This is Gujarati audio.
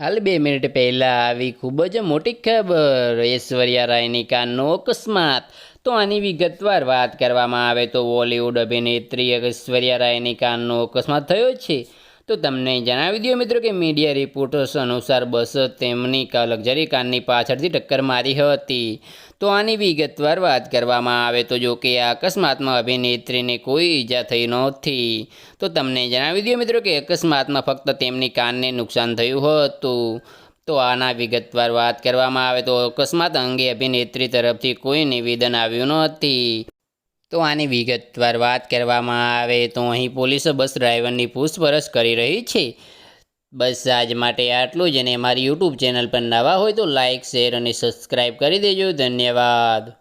હાલ બે મિનિટ પહેલાં આવી ખૂબ જ મોટી ખબર. ઐશ્વર્યા રાયની કારનો અકસ્માત. તો આની વિગતવાર વાત કરવામાં આવે તો બોલિવૂડ અભિનેત્રી ઐશ્વર્યા રાયની કારનો અકસ્માત થયો છે. તો તમને જણાવી દો મિત્રો કે મીડિયા રિપોર્ટર્સ અનુસાર બસ તેમની લક્ઝરી કારની પાછળથી ટક્કર મારી હતી. તો આની વિગતવાર વાત કરવામાં આવે તો જો કે આ અકસ્માતમાં અભિનેત્રીને કોઈ ઈજા થઈ નહોતી. તો તમને જણાવી દો મિત્રો કે અકસ્માતમાં ફક્ત તેમની કાનને નુકસાન થયું હતું. તો આના વિગતવાર વાત કરવામાં આવે તો અકસ્માત અંગે અભિનેત્રી તરફથી કોઈ નિવેદન આવ્યું નહોતી. તો આની વિગતવાર વાત કરવામાં આવે તો અહીં પોલીસે બસ ડ્રાઈવરની પૂછપરછ કરી રહી છે. બસ આજ માટે આટલું જ અને અમારી યુટ્યુબ ચેનલ પર નવા હોય તો લાઇક શેર અને સબસ્ક્રાઈબ કરી દેજો. ધન્યવાદ.